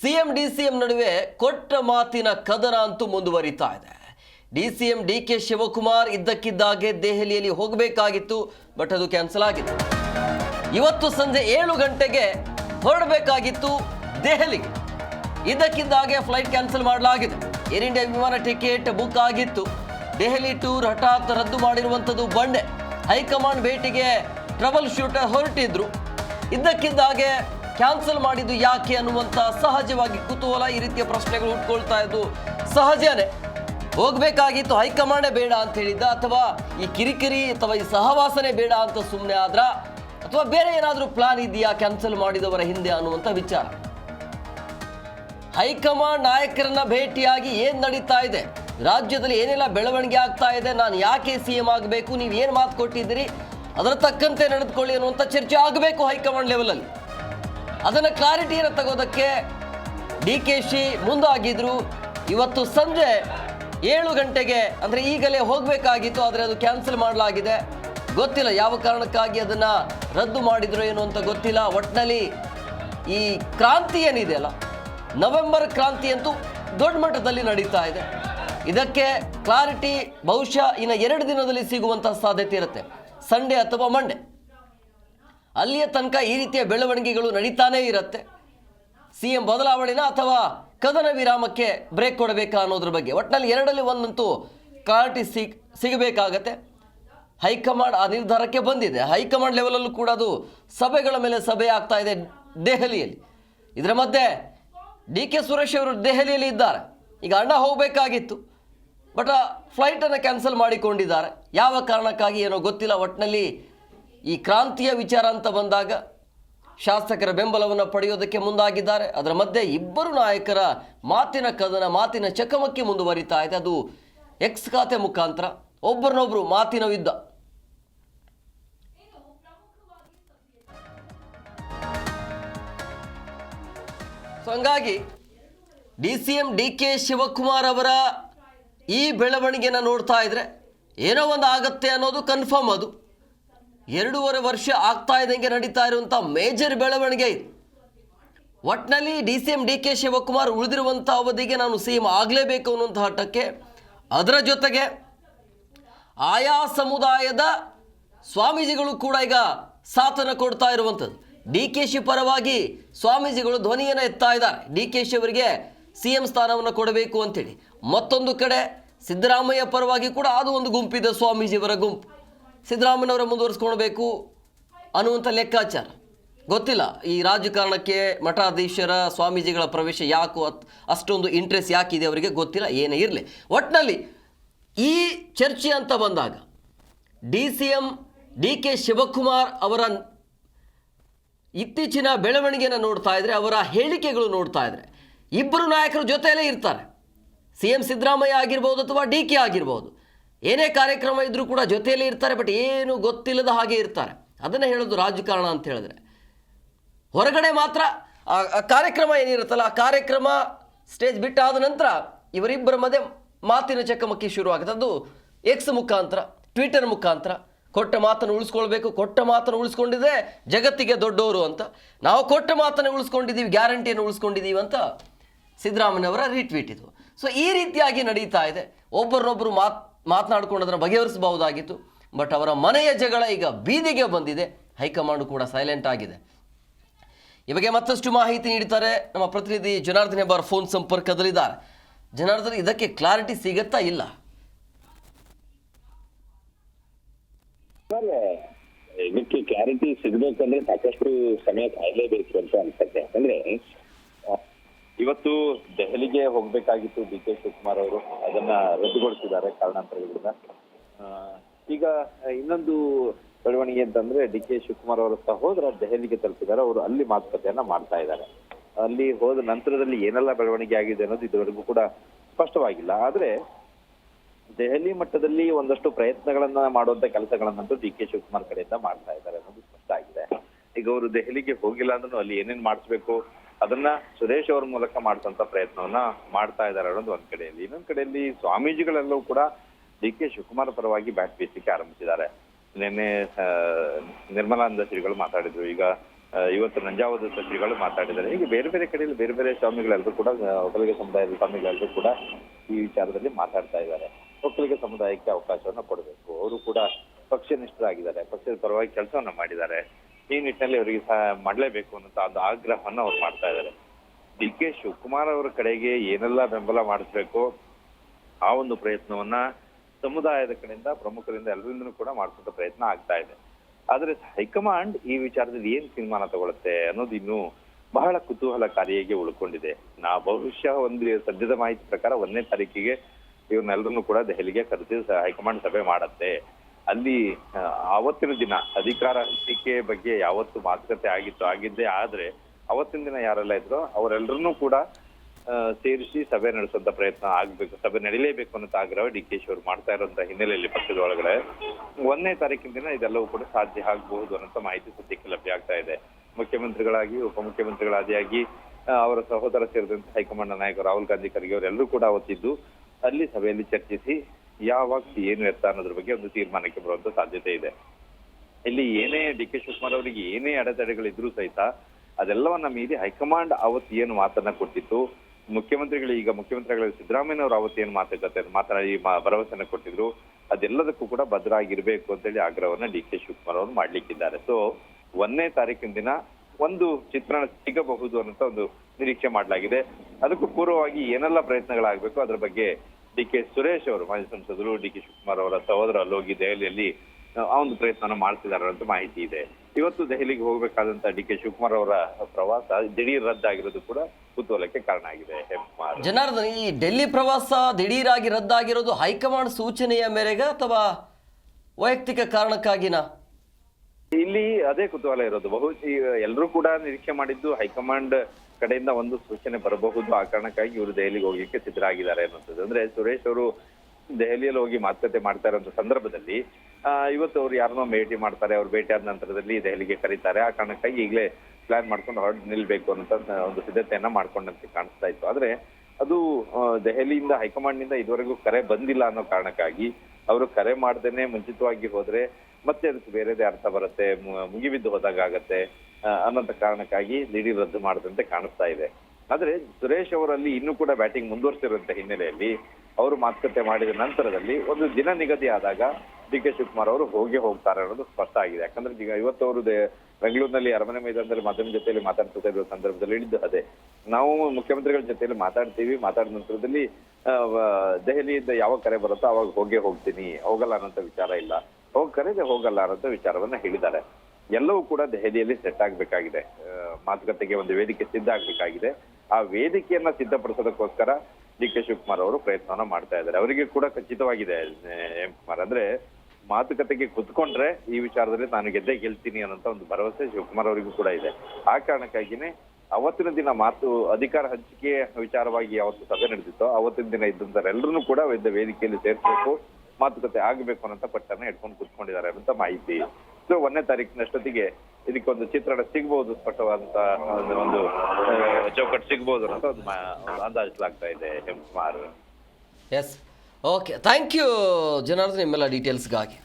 CM DCM ನಡುವೆ ಕೊಟ್ಟ ಮಾತಿನ ಕದನ ಅಂತೂ ಮುಂದುವರಿತಾ ಇದೆ. D C M, D K Shivakumar ಇದ್ದಕ್ಕಿದ್ದಾಗೆ ದೆಹಲಿಯಲ್ಲಿ ಹೋಗಬೇಕಾಗಿತ್ತು, ಬಟ್ ಅದು ಕ್ಯಾನ್ಸಲ್ ಆಗಿದೆ. ಇವತ್ತು ಸಂಜೆ ಏಳು ಗಂಟೆಗೆ ಹೊರಡಬೇಕಾಗಿತ್ತು ದೆಹಲಿಗೆ. ಇದ್ದಕ್ಕಿದ್ದಾಗೆ ಫ್ಲೈಟ್ ಕ್ಯಾನ್ಸಲ್ ಮಾಡಲಾಗಿದೆ. ಏರ್ ಇಂಡಿಯಾ ವಿಮಾನ ಟಿಕೆಟ್ ಬುಕ್ ಆಗಿತ್ತು. ದೆಹಲಿ ಟೂರ್ ಹಠಾತ್ ರದ್ದು ಮಾಡಿರುವಂಥದ್ದು ಬಂಡೆ. ಹೈಕಮಾಂಡ್ ಭೇಟಿಗೆ ಟ್ರಬಲ್ ಶೂಟರ್ ಹೊರಟಿದ್ರು. ಇದ್ದಕ್ಕಿದ್ದಾಗೆ ಕ್ಯಾನ್ಸಲ್ ಮಾಡಿದ್ದು ಯಾಕೆ ಅನ್ನುವಂಥ ಸಹಜವಾಗಿ ಕುತೂಹಲ ಈ ರೀತಿಯ ಪ್ರಶ್ನೆಗಳು ಉಟ್ಕೊಳ್ತಾ ಇದ್ದು ಸಹಜನೇ. ಹೋಗ್ಬೇಕಾಗಿತ್ತು ಹೈಕಮಾಂಡೇ ಬೇಡ ಅಂತ ಹೇಳಿದ್ದ ಅಥವಾ ಈ ಕಿರಿಕಿರಿ ಅಥವಾ ಈ ಸಹವಾಸನೆ ಬೇಡ ಅಂತ ಸುಮ್ಮನೆ ಆದ್ರ ಅಥವಾ ಬೇರೆ ಏನಾದರೂ ಪ್ಲಾನ್ ಇದೆಯಾ ಕ್ಯಾನ್ಸಲ್ ಮಾಡಿದವರ ಹಿಂದೆ ಅನ್ನುವಂಥ ವಿಚಾರ. ಹೈಕಮಾಂಡ್ ನಾಯಕರನ್ನ ಭೇಟಿಯಾಗಿ ಏನ್ ನಡೀತಾ ಇದೆ? ರಾಜ್ಯದಲ್ಲಿ ಏನೆಲ್ಲ ಬೆಳವಣಿಗೆ ಆಗ್ತಾ ಇದೆ? ನಾನು ಯಾಕೆ ಸಿ ಎಂ ಆಗಬೇಕು? ನೀವು ಏನು ಮಾತು ಕೊಟ್ಟಿದ್ದೀರಿ? ಅದರ ತಕ್ಕಂತೆ ನಡೆದುಕೊಳ್ಳಿ ಅನ್ನುವಂಥ ಚರ್ಚೆ ಆಗಬೇಕು ಹೈಕಮಾಂಡ್ ಲೆವೆಲಲ್ಲಿ ಅದನ್ನು ಕ್ಲಾರಿಟಿಯನ್ನು ತಗೋದಕ್ಕೆ ಡಿ ಕೆ ಶಿ ಮುಂದಾಗಿದ್ರು. ಇವತ್ತು ಸಂಜೆ ಏಳು ಗಂಟೆಗೆ, ಅಂದರೆ ಈಗಲೇ ಹೋಗಬೇಕಾಗಿತ್ತು, ಆದರೆ ಅದು ಕ್ಯಾನ್ಸಲ್ ಮಾಡಲಾಗಿದೆ. ಗೊತ್ತಿಲ್ಲ ಯಾವ ಕಾರಣಕ್ಕಾಗಿ ಅದನ್ನು ರದ್ದು ಮಾಡಿದ್ರು ಏನು ಅಂತ ಗೊತ್ತಿಲ್ಲ. ಒಟ್ಟಿನಲ್ಲಿ ಈ ಕ್ರಾಂತಿ ಏನಿದೆಯಲ್ಲ ನವೆಂಬರ್ ಕ್ರಾಂತಿ ಅಂತೂ ದೊಡ್ಡ ಮಟ್ಟದಲ್ಲಿ ನಡೀತಾ ಇದೆ. ಇದಕ್ಕೆ ಕ್ಲಾರಿಟಿ ಬಹುಶಃ ಇನ್ನು ಎರಡು ದಿನದಲ್ಲಿ ಸಿಗುವಂಥ ಸಾಧ್ಯತೆ ಇರುತ್ತೆ. ಸಂಡೇ ಅಥವಾ ಮಂಡೇ ಅಲ್ಲಿಯ ತನಕ ಈ ರೀತಿಯ ಬೆಳವಣಿಗೆಗಳು ನಡೀತಾನೇ ಇರುತ್ತೆ. ಸಿ ಎಂ ಬದಲಾವಣೆನ ಅಥವಾ ಕದನ ವಿರಾಮಕ್ಕೆ ಬ್ರೇಕ್ ಕೊಡಬೇಕಾ ಅನ್ನೋದ್ರ ಬಗ್ಗೆ. ಒಟ್ಟಿನಲ್ಲಿ ಎರಡಲ್ಲಿ ಒಂದಂತೂ ಕ್ಲಾರಿಟಿ ಸಿಗ್, ಸಿಗಬೇಕಾಗತ್ತೆ. ಹೈಕಮಾಂಡ್ ಆ ನಿರ್ಧಾರಕ್ಕೆ ಬಂದಿದೆ. ಹೈಕಮಾಂಡ್ ಲೆವೆಲಲ್ಲೂ ಕೂಡ ಅದು ಸಭೆಗಳ ಮೇಲೆ ಸಭೆ ಆಗ್ತಾ ಇದೆ ದೆಹಲಿಯಲ್ಲಿ. ಇದರ ಮಧ್ಯೆ ಡಿ ಕೆ ಸುರೇಶ್ ಅವರು ದೆಹಲಿಯಲ್ಲಿ ಇದ್ದಾರೆ. ಈಗ ಅಣ್ಣ ಹೋಗಬೇಕಾಗಿತ್ತು. ಬಟ್ ಫ್ಲೈಟನ್ನು ಕ್ಯಾನ್ಸಲ್ ಮಾಡಿಕೊಂಡಿದ್ದಾರೆ. ಯಾವ ಕಾರಣಕ್ಕಾಗಿ ಏನೋ ಗೊತ್ತಿಲ್ಲ. ಒಟ್ಟಿನಲ್ಲಿ ಈ ಕ್ರಾಂತಿಯ ವಿಚಾರ ಅಂತ ಬಂದಾಗ ಶಾಸಕರ ಬೆಂಬಲವನ್ನು ಪಡೆಯೋದಕ್ಕೆ ಮುಂದಾಗಿದ್ದಾರೆ. ಅದರ ಮಧ್ಯೆ ಇಬ್ಬರು ನಾಯಕರ ಮಾತಿನ ಕದನ, ಮಾತಿನ ಚಕಮಕಿ ಮುಂದುವರಿತಾ ಇದೆ. ಅದು ಎಕ್ಸ್ ಖಾತೆ ಮುಖಾಂತರ ಒಬ್ಬರನ್ನೊಬ್ಬರು ಮಾತಿನ ಯುದ್ಧ ಸೊ ಹಂಗಾಗಿ D C M D K Shivakumar ಅವರ ಈ ಬೆಳವಣಿಗೆನ ನೋಡ್ತಾ ಇದ್ರೆ ಏನೋ ಒಂದು ಆಗತ್ತೆ ಅನ್ನೋದು ಕನ್ಫರ್ಮ್ ಅದು. ಎರಡೂವರೆ ವರ್ಷ ಆಗ್ತಾ ಇದ್ದಂಗೆ ನಡೀತಾ ಇರುವಂಥ ಮೇಜರ್ ಬೆಳವಣಿಗೆ ಇದು. ಒಟ್ಟಿನಲ್ಲಿ D C M D K Shivakumar ಉಳಿದಿರುವಂಥ ಅವಧಿಗೆ ನಾನು ಸಿ ಎಂ ಆಗಲೇಬೇಕು ಅನ್ನುವಂಥ ಹಠಕ್ಕೆ ಅದರ ಜೊತೆಗೆ ಆಯಾ ಸಮುದಾಯದ ಸ್ವಾಮೀಜಿಗಳು ಕೂಡ ಈಗ ಸಾಥನ ಕೊಡ್ತಾ ಇರುವಂಥದ್ದು. ಡಿ ಕೆ ಶಿ ಪರವಾಗಿ ಸ್ವಾಮೀಜಿಗಳು ಧ್ವನಿಯನ್ನು ಎತ್ತಾ ಇದ್ದಾರೆ. ಡಿ ಕೆ ಶಿ ಅವರಿಗೆ ಸಿ ಎಂ ಸ್ಥಾನವನ್ನು ಕೊಡಬೇಕು ಅಂತೇಳಿ ಮತ್ತೊಂದು ಕಡೆ ಸಿದ್ದರಾಮಯ್ಯ ಪರವಾಗಿ ಕೂಡ ಅದು ಒಂದು ಗುಂಪಿದೆ ಸ್ವಾಮೀಜಿಯವರ ಗುಂಪು. ಸಿದ್ದರಾಮಯ್ಯನವರ ಮುಂದುವರಿಸ್ಕೊಳ್ಬೇಕು ಅನ್ನುವಂಥ ಲೆಕ್ಕಾಚಾರ. ಗೊತ್ತಿಲ್ಲ, ಈ ರಾಜಕಾರಣಕ್ಕೆ ಮಠಾಧೀಶರ ಸ್ವಾಮೀಜಿಗಳ ಪ್ರವೇಶ ಯಾಕೋ ಅಷ್ಟೊಂದು ಇಂಟ್ರೆಸ್ಟ್ ಯಾಕಿದೆ ಅವರಿಗೆ ಗೊತ್ತಿಲ್ಲ, ಏನೇ ಇರಲಿ. ಒಟ್ಟಿನಲ್ಲಿ ಈ ಚರ್ಚೆ ಅಂತ ಬಂದಾಗ, D C M D K Shivakumar ಅವರ ಇತ್ತೀಚಿನ ಬೆಳವಣಿಗೆಯನ್ನು ನೋಡ್ತಾ ಇದ್ದರೆ ಅವರ ಹೇಳಿಕೆಗಳು ನೋಡ್ತಾ ಇದ್ದರೆ ಇಬ್ಬರು ನಾಯಕರು ಜೊತೆಯಲ್ಲೇ ಇರ್ತಾರೆ. ಸಿ ಎಂ ಸಿದ್ದರಾಮಯ್ಯ ಆಗಿರ್ಬೋದು ಅಥವಾ ಡಿ ಕೆ ಆಗಿರ್ಬೋದು. ಏನೇ ಕಾರ್ಯಕ್ರಮ ಇದ್ದರೂ ಕೂಡ ಜೊತೆಯಲ್ಲಿ ಇರ್ತಾರೆ ಬಟ್ ಏನು ಗೊತ್ತಿಲ್ಲದ ಹಾಗೆ ಇರ್ತಾರೆ. ಅದನ್ನು ಹೇಳೋದು ರಾಜಕಾರಣ ಅಂತ ಹೇಳಿದ್ರೆ. ಹೊರಗಡೆ ಮಾತ್ರ ಆ ಕಾರ್ಯಕ್ರಮ ಏನಿರುತ್ತಲ್ಲ, ಆ ಕಾರ್ಯಕ್ರಮ ಸ್ಟೇಜ್ ಬಿಟ್ಟಾದ ನಂತರ ಇವರಿಬ್ಬರ ಮಧ್ಯೆ ಮಾತಿನ ಚಕಮಕಿ ಶುರುವಾಗುತ್ತೆ. ಅದು ಎಕ್ಸ್ ಮುಖಾಂತರ ಟ್ವಿಟರ್ ಮುಖಾಂತರ. ಕೊಟ್ಟ ಮಾತನ್ನು ಉಳಿಸ್ಕೊಳ್ಬೇಕು, ಕೊಟ್ಟ ಮಾತನ್ನು ಉಳಿಸ್ಕೊಂಡಿದ್ದೆ ಜಗತ್ತಿಗೆ ದೊಡ್ಡವರು ಅಂತ. ನಾವು ಕೊಟ್ಟ ಮಾತನ್ನು ಉಳಿಸ್ಕೊಂಡಿದ್ದೀವಿ, ಗ್ಯಾರಂಟಿಯನ್ನು ಉಳಿಸ್ಕೊಂಡಿದ್ದೀವಿ ಅಂತ ಸಿದ್ದರಾಮಯ್ಯವರ ರೀಟ್ವೀಟ್ ಇದು. ಸೊ ಈ ರೀತಿಯಾಗಿ ನಡೀತಾ ಇದೆ. ಒಬ್ಬರನ್ನೊಬ್ಬರು ಮಾತ್ ಮಾತನಾಡ್ಕೊಂಡು ಅದನ್ನು ಬಗೆಹರಿಸಬಹುದಾಗಿತ್ತು. ಬಟ್ ಅವರ ಮನೆಯ ಜಗಳ ಈಗ ಬೀದಿಗೆ ಬಂದಿದೆ. ಹೈಕಮಾಂಡ್ ಕೂಡ ಸೈಲೆಂಟ್ ಆಗಿದೆ. ಈ ಬಗ್ಗೆ ಮತ್ತಷ್ಟು ಮಾಹಿತಿ ನೀಡುತ್ತಾರೆ ನಮ್ಮ ಪ್ರತಿನಿಧಿ ಜನಾರ್ದನ್ ಹೆಬ್ಬಾರ್ ಫೋನ್ ಸಂಪರ್ಕದಲ್ಲಿದ್ದಾರೆ. ಜನಾರ್ದನ್, ಇದಕ್ಕೆ ಕ್ಲಾರಿಟಿ ಸಿಗತ್ತಾ ಇಲ್ಲ? ಇದಕ್ಕೆ ಕ್ಲಾರಿಟಿ ಸಿಗಬೇಕಂದ್ರೆ ಸಾಕಷ್ಟು ಸಮಯ ಕಾಯಲೇಬೇಕು ಅಂತ ಅನ್ಸುತ್ತೆ. ಯಾಕಂದ್ರೆ ಇವತ್ತು ದೆಹಲಿಗೆ ಹೋಗ್ಬೇಕಾಗಿತ್ತು ಡಿ ಕೆ ಶಿವಕುಮಾರ್ ಅವರು. ಅದನ್ನ ರದ್ದುಗೊಳಿಸಿದ್ದಾರೆ ಕಾರಣಾಂತರಗಳಿಂದ. ಈಗ ಇನ್ನೊಂದು ಬೆಳವಣಿಗೆ ಅಂತಂದ್ರೆ ಡಿ ಕೆ ಶಿವಕುಮಾರ್ ಅವರ ಸಹೋದರ ದೆಹಲಿಗೆ ತಲುಪಿದ್ದಾರೆ. ಅವರು ಅಲ್ಲಿ ಮಾತುಕತೆಯನ್ನ ಮಾಡ್ತಾ ಇದ್ದಾರೆ. ಅಲ್ಲಿ ಹೋದ ನಂತರದಲ್ಲಿ ಏನೆಲ್ಲ ಬೆಳವಣಿಗೆ ಆಗಿದೆ ಅನ್ನೋದು ಇದುವರೆಗೂ ಕೂಡ ಸ್ಪಷ್ಟವಾಗಿಲ್ಲ. ಆದ್ರೆ ದೆಹಲಿ ಮಟ್ಟದಲ್ಲಿ ಒಂದಷ್ಟು ಪ್ರಯತ್ನಗಳನ್ನ ಮಾಡುವಂತ ಕೆಲಸಗಳನ್ನಂತೂ ಡಿ ಕೆ ಶಿವಕುಮಾರ್ ಕಡೆಯಿಂದ ಮಾಡ್ತಾ ಇದ್ದಾರೆ ಅನ್ನೋದು ಸ್ಪಷ್ಟ ಆಗಿದೆ. ಈಗ ಅವರು ದೆಹಲಿಗೆ ಹೋಗಿಲ್ಲ ಅಂದ್ರೂ ಅಲ್ಲಿ ಏನೇನ್ ಮಾಡಿಸ್ಬೇಕು? ಅದನ್ನ ಸುರೇಶ್ ಅವ್ರ ಮೂಲಕ ಮಾಡ್ತಂತ ಪ್ರಯತ್ನವನ್ನ ಮಾಡ್ತಾ ಇದ್ದಾರೆ ಅನ್ನೋದು ಒಂದ್ ಕಡೆಯಲ್ಲಿ. ಇನ್ನೊಂದ್ ಕಡೆಯಲ್ಲಿ ಸ್ವಾಮೀಜಿಗಳೆಲ್ಲವೂ ಕೂಡ ಡಿ ಕೆ ಶಿವಕುಮಾರ್ ಪರವಾಗಿ ಬ್ಯಾಟ್ ಬೀಸಲಿಕ್ಕೆ ಆರಂಭಿಸಿದ್ದಾರೆ. ನಿನ್ನೆ ನಿರ್ಮಲಾನಂದ ಶ್ರೀಗಳು ಮಾತಾಡಿದ್ರು. ಈಗ ಇವತ್ತು ನಂಜಾವದ ಶ್ರೀಗಳು ಮಾತಾಡಿದ್ದಾರೆ. ಹೀಗೆ ಬೇರೆ ಬೇರೆ ಕಡೆಯಲ್ಲಿ ಬೇರೆ ಬೇರೆ ಸ್ವಾಮಿಗಳೆಲ್ಲರೂ ಕೂಡ ಒಕ್ಕಲಿಗ ಸಮುದಾಯದ ಸ್ವಾಮಿಗಳೆಲ್ಲರೂ ಕೂಡ ಈ ವಿಚಾರದಲ್ಲಿ ಮಾತಾಡ್ತಾ ಇದ್ದಾರೆ. ಒಕ್ಕಲಿಗ ಸಮುದಾಯಕ್ಕೆ ಅವಕಾಶವನ್ನ ಕೊಡಬೇಕು. ಅವರು ಕೂಡ ಪಕ್ಷನಿಷ್ಠರಾಗಿದ್ದಾರೆ. ಪಕ್ಷದ ಪರವಾಗಿ ಕೆಲಸವನ್ನ ಮಾಡಿದ್ದಾರೆ. ಈ ನಿಟ್ಟಿನಲ್ಲಿ ಅವರಿಗೆ ಸಹ ಮಾಡಲೇಬೇಕು ಅನ್ನೋ ಒಂದು ಆಗ್ರಹವನ್ನು ಅವ್ರು ಮಾಡ್ತಾ ಇದ್ದಾರೆ. ಡಿ ಕೆ ಶಿವಕುಮಾರ್ ಅವರ ಕಡೆಗೆ ಏನೆಲ್ಲ ಬೆಂಬಲ ಮಾಡಿಸ್ಬೇಕು? ಆ ಒಂದು ಪ್ರಯತ್ನವನ್ನ ಸಮುದಾಯದ ಕಡೆಯಿಂದ, ಪ್ರಮುಖರಿಂದ ಎಲ್ಲರಿಂದನೂ ಕೂಡ ಮಾಡಿಸುವಂತ ಪ್ರಯತ್ನ ಆಗ್ತಾ ಇದೆ. ಆದ್ರೆ ಹೈಕಮಾಂಡ್ ಈ ವಿಚಾರದಲ್ಲಿ ಏನ್ ತೀರ್ಮಾನ ತಗೊಳುತ್ತೆ ಅನ್ನೋದು ಇನ್ನೂ ಬಹಳ ಕುತೂಹಲಕಾರಿಯಾಗಿ ಉಳ್ಕೊಂಡಿದೆ. ನಾ ಬಹುಶಃ ಒಂದು ಸದ್ಯದ ಮಾಹಿತಿ ಪ್ರಕಾರ ಒಂದನೇ ತಾರೀಕಿಗೆ ಇವ್ರನ್ನೆಲ್ಲರನ್ನೂ ಕೂಡ ದೆಹಲಿಗೆ ಕರೆಸಿ ಹೈಕಮಾಂಡ್ ಸಭೆ ಮಾಡತ್ತೆ. ಅಲ್ಲಿ ಅವತ್ತಿನ ದಿನ ಅಧಿಕಾರ ಹಂಚಿಕೆ ಬಗ್ಗೆ ಯಾವತ್ತು ಮಾತುಕತೆ ಆಗಿತ್ತು, ಆಗಿದ್ದೆ ಆದ್ರೆ ಅವತ್ತಿನ ದಿನ ಯಾರೆಲ್ಲ ಇದ್ರು ಅವರೆಲ್ಲರನ್ನೂ ಕೂಡ ಸೇರಿಸಿ ಸಭೆ ನಡೆಸುವಂತ ಪ್ರಯತ್ನ ಆಗ್ಬೇಕು, ಸಭೆ ನಡೀಲೇಬೇಕು ಅನ್ನೋ ಆಗ್ರಹ ಡಿ ಕೆ ಶಿವರು ಮಾಡ್ತಾ ಇರುವಂತ ಹಿನ್ನೆಲೆಯಲ್ಲಿ ಪಕ್ಷದ ಒಳಗಡೆ. ಒಂದನೇ ತಾರೀಕಿನ ದಿನ ಇದೆಲ್ಲವೂ ಕೂಡ ಸಾಧ್ಯ ಆಗಬಹುದು ಅನ್ನೋ ಮಾಹಿತಿ ಸದ್ಯಕ್ಕೆ ಲಭ್ಯ ಆಗ್ತಾ ಇದೆ. ಮುಖ್ಯಮಂತ್ರಿಗಳಾಗಿ, ಉಪಮುಖ್ಯಮಂತ್ರಿಗಳಾದಿಯಾಗಿ ಅವರ ಸಹೋದರ ಸೇರಿದಂತೆ ಹೈಕಮಾಂಡ್ ನಾಯಕ ರಾಹುಲ್ ಗಾಂಧಿ ಖರ್ಗೆ ಅವರೆಲ್ಲರೂ ಕೂಡ ಅವತ್ತಿದ್ದು ಅಲ್ಲಿ ಸಭೆಯಲ್ಲಿ ಚರ್ಚಿಸಿ ಯಾವಾಗ ಏನು ಎತ್ತ ಅನ್ನೋದ್ರ ಬಗ್ಗೆ ಒಂದು ತೀರ್ಮಾನಕ್ಕೆ ಬರುವಂತ ಸಾಧ್ಯತೆ ಇದೆ. ಇಲ್ಲಿ ಏನೇ ಡಿ ಕೆ ಶಿವಕುಮಾರ್ ಅವರಿಗೆ ಏನೇ ಅಡೆತಡೆಗಳಿದ್ರು ಸಹಿತ ಅದೆಲ್ಲವನ್ನ ಮೀರಿ ಹೈಕಮಾಂಡ್ ಅವತ್ತು ಏನು ಮಾತನ್ನ ಕೊಟ್ಟಿತ್ತು, ಮುಖ್ಯಮಂತ್ರಿಗಳು ಈಗ ಮುಖ್ಯಮಂತ್ರಿಗಳು ಸಿದ್ದರಾಮಯ್ಯ ಅವರು ಅವತ್ತು ಏನು ಮಾತುಕತೆ ಮಾತನಾಡಿ ಭರವಸೆಯನ್ನು ಕೊಟ್ಟಿದ್ರು, ಅದೆಲ್ಲದಕ್ಕೂ ಕೂಡ ಭದ್ರಾಗಿರ್ಬೇಕು ಅಂತೇಳಿ ಆಗ್ರಹವನ್ನ ಡಿ ಕೆ ಶಿವಕುಮಾರ್ ಅವರು ಮಾಡ್ಲಿಕ್ಕಿದ್ದಾರೆ. ಸೊ ಒಂದನೇ ತಾರೀಕಿನ ದಿನ ಒಂದು ಚಿತ್ರಣ ಸಿಗಬಹುದು ಅನ್ನೋ ಒಂದು ನಿರೀಕ್ಷೆ ಮಾಡಲಾಗಿದೆ. ಅದಕ್ಕೂ ಪೂರ್ವವಾಗಿ ಏನೆಲ್ಲ ಪ್ರಯತ್ನಗಳಾಗಬೇಕು, ಅದ್ರ ಬಗ್ಗೆ ಡಿ ಕೆ ಸುರೇಶ್ ಅವರು ಮಾಜಿ ಸಂಸದರು ಡಿ ಕೆ ಶಿವಕುಮಾರ್ ಅವರ ಸಹೋದರ ಅಲ್ಲಿ ಹೋಗಿ ದೆಹಲಿಯಲ್ಲಿ ಆ ಒಂದು ಪ್ರಯತ್ನ ಮಾಡ್ತಿದ್ದಾರೆ ಅಂತ ಮಾಹಿತಿ ಇದೆ. ಇವತ್ತು ದೆಹಲಿಗೆ ಹೋಗಬೇಕಾದಂತ ಡಿ ಕೆ ಶಿವಕುಮಾರ್ ಅವರ ಪ್ರವಾಸ ದಿಢೀರ್ ರದ್ದಾಗಿರೋದು ಕೂಡ ಕುತೂಹಲಕ್ಕೆ ಕಾರಣ ಆಗಿದೆ ಜನಾರ್ದನ್ ಈ ಡೆಲ್ಲಿ ಪ್ರವಾಸ ದಿಢೀರಾಗಿ ರದ್ದಾಗಿರೋದು ಹೈಕಮಾಂಡ್ ಸೂಚನೆಯ ಮೇರೆಗೆ ಅಥವಾ ವೈಯಕ್ತಿಕ ಕಾರಣಕ್ಕಾಗಿನ? ಇಲ್ಲಿ ಅದೇ ಕುತೂಹಲ ಇರೋದು. ಬಹು ಎಲ್ಲರೂ ಕೂಡ ನಿರೀಕ್ಷೆ ಮಾಡಿದ್ದು ಹೈಕಮಾಂಡ್ ಕಡೆಯಿಂದ ಒಂದು ಸೂಚನೆ ಬರಬಹುದು. ಆ ಕಾರಣಕ್ಕಾಗಿ ಇವರು ದೆಹಲಿಗೆ ಹೋಗ್ಲಿಕ್ಕೆ ಸಿದ್ಧರಾಗಿದ್ದಾರೆ ಅನ್ನೋದು ಅಂದ್ರೆ ಸುರೇಶ್ ಅವರು ದೆಹಲಿಯಲ್ಲಿ ಹೋಗಿ ಮಾತುಕತೆ ಮಾಡ್ತಾ ಇರೋ ಸಂದರ್ಭದಲ್ಲಿ ಇವತ್ತು ಅವ್ರು ಯಾರನ್ನೋ ಭೇಟಿ ಮಾಡ್ತಾರೆ, ಅವ್ರು ಭೇಟಿ ಆದ ನಂತರದಲ್ಲಿ ದೆಹಲಿಗೆ ಕರೀತಾರೆ. ಆ ಕಾರಣಕ್ಕಾಗಿ ಈಗಲೇ ಪ್ಲಾನ್ ಮಾಡ್ಕೊಂಡು ಹೊರಡ್ ನಿಲ್ಬೇಕು ಅಂತ ಒಂದು ಸಿದ್ಧತೆಯನ್ನ ಮಾಡ್ಕೊಂಡಂತೆ ಕಾಣಿಸ್ತಾ ಇತ್ತು. ಆದ್ರೆ ಅದು ದೆಹಲಿಯಿಂದ ಹೈಕಮಾಂಡ್ನಿಂದ ಇದುವರೆಗೂ ಕರೆ ಬಂದಿಲ್ಲ ಅನ್ನೋ ಕಾರಣಕ್ಕಾಗಿ ಅವರು ಕರೆ ಮಾಡ್ದೇನೆ ಮುಂಚಿತವಾಗಿ ಹೋದ್ರೆ ಮತ್ತೆ ಅದಕ್ಕೆ ಬೇರೆದೇ ಅರ್ಥ ಬರುತ್ತೆ. ಮುಗಿಬಿದ್ದು ಹೋದಾಗ ಆಗತ್ತೆ. ಅನ್ನೋಂಥ ಕಾರಣಕ್ಕಾಗಿ ದಿಢೀರ್ ರದ್ದು ಮಾಡದಂತೆ ಕಾಣಿಸ್ತಾ ಇದೆ. ಆದ್ರೆ ಸುರೇಶ್ ಅವರಲ್ಲಿ ಇನ್ನೂ ಕೂಡ ಬ್ಯಾಟಿಂಗ್ ಮುಂದುವರಿಸಿರುವಂತ ಹಿನ್ನೆಲೆಯಲ್ಲಿ ಅವರು ಮಾತುಕತೆ ಮಾಡಿದ ನಂತರದಲ್ಲಿ ಒಂದು ದಿನ ನಿಗದಿ ಆದಾಗ ಡಿ ಕೆ ಶಿವಕುಮಾರ್ ಅವರು ಹೋಗಿ ಹೋಗ್ತಾರೆ ಅನ್ನೋದು ಸ್ಪಷ್ಟ ಆಗಿದೆ. ಯಾಕಂದ್ರೆ ಈಗ ಇವತ್ತು ಅವರು ಬೆಂಗಳೂರಿನಲ್ಲಿ ಅರಮನೆ ಮೈದಾನದಲ್ಲಿ ಮಾಧ್ಯಮ ಜೊತೆಯಲ್ಲಿ ಮಾತಾಡ್ತಾ ಇರುವ ಸಂದರ್ಭದಲ್ಲಿ ಹೇಳಿದ್ದು ಅದೇ. ನಾವು ಮುಖ್ಯಮಂತ್ರಿಗಳ ಜೊತೆಯಲ್ಲಿ ಮಾತಾಡ್ತೀವಿ, ಮಾತಾಡಿದ ನಂತರದಲ್ಲಿ ದೆಹಲಿಯಿಂದ ಯಾವ ಕರೆ ಬರುತ್ತೋ ಅವಾಗ ಹೋಗೇ ಹೋಗ್ತೀನಿ, ಹೋಗಲ್ಲ ಅನ್ನೋಂಥ ವಿಚಾರ ಇಲ್ಲ. ಹೋಗ್ ಕರೆದೆ ಹೋಗಲ್ಲ ಅನ್ನೋಂಥ ವಿಚಾರವನ್ನ ಹೇಳಿದ್ದಾರೆ. ಎಲ್ಲವೂ ಕೂಡ ದೆಹಲಿಯಲ್ಲಿ ಸೆಟ್ ಆಗ್ಬೇಕಾಗಿದೆ. ಮಾತುಕತೆಗೆ ಒಂದು ವೇದಿಕೆ ಸಿದ್ಧ ಆಗ್ಬೇಕಾಗಿದೆ. ಆ ವೇದಿಕೆಯನ್ನ ಸಿದ್ಧಪಡಿಸೋದಕ್ಕೋಸ್ಕರ ಡಿ ಕೆ ಶಿವಕುಮಾರ್ ಅವರು ಪ್ರಯತ್ನವನ್ನ ಮಾಡ್ತಾ ಇದ್ದಾರೆ. ಅವರಿಗೆ ಕೂಡ ಖಚಿತವಾಗಿದೆ, ಎಂ ಕುಮಾರ್. ಅಂದ್ರೆ ಮಾತುಕತೆಗೆ ಕುತ್ಕೊಂಡ್ರೆ ಈ ವಿಚಾರದಲ್ಲಿ ನಾನು ಗೆದ್ದೆ ಗೆಲ್ತೀನಿ ಅನ್ನೋಂತ ಒಂದು ಭರವಸೆ ಶಿವಕುಮಾರ್ ಅವರಿಗೂ ಕೂಡ ಇದೆ. ಆ ಕಾರಣಕ್ಕಾಗಿನೇ ಅವತ್ತಿನ ದಿನ ಮಾತು, ಅಧಿಕಾರ ಹಂಚಿಕೆ ವಿಚಾರವಾಗಿ ಯಾವತ್ತು ಸಭೆ ನಡೆದಿತ್ತೋ. ಅವತ್ತಿನ ದಿನ ಇದ್ದಂತರೆಲ್ಲರೂ ಕೂಡ ವೇದಿಕೆಯಲ್ಲಿ ಸೇರಿಸಬೇಕು, ಮಾತುಕತೆ ಆಗಬೇಕು ಅನ್ನೋಂತ ಪಟ್ಟನ್ನ ಇಟ್ಕೊಂಡು ಕುತ್ಕೊಂಡಿದ್ದಾರೆ ಅಂತ ಮಾಹಿತಿ. ಸೊ ಒಂದನೇ ತಾರೀಕಿನಷ್ಟೊತ್ತಿಗೆ ಇದಕ್ಕೊಂದು ಚಿತ್ರಣ ಸಿಗಬಹುದು ಸ್ಪಷ್ಟವಾದಂತ ಒಂದು- ಚೌಕಟ್ಟು ಸಿಗ್ಬಹುದು ಅಂತ ಒಂದು ಅಂದಾಜಿಸಲಾಗ್ತಾ ಇದೆ Hemakumar S okay thank you Janardhan, ನಿಮ್ಮೆಲ್ಲ ಡೀಟೇಲ್ಸ್ಗಾಗಿ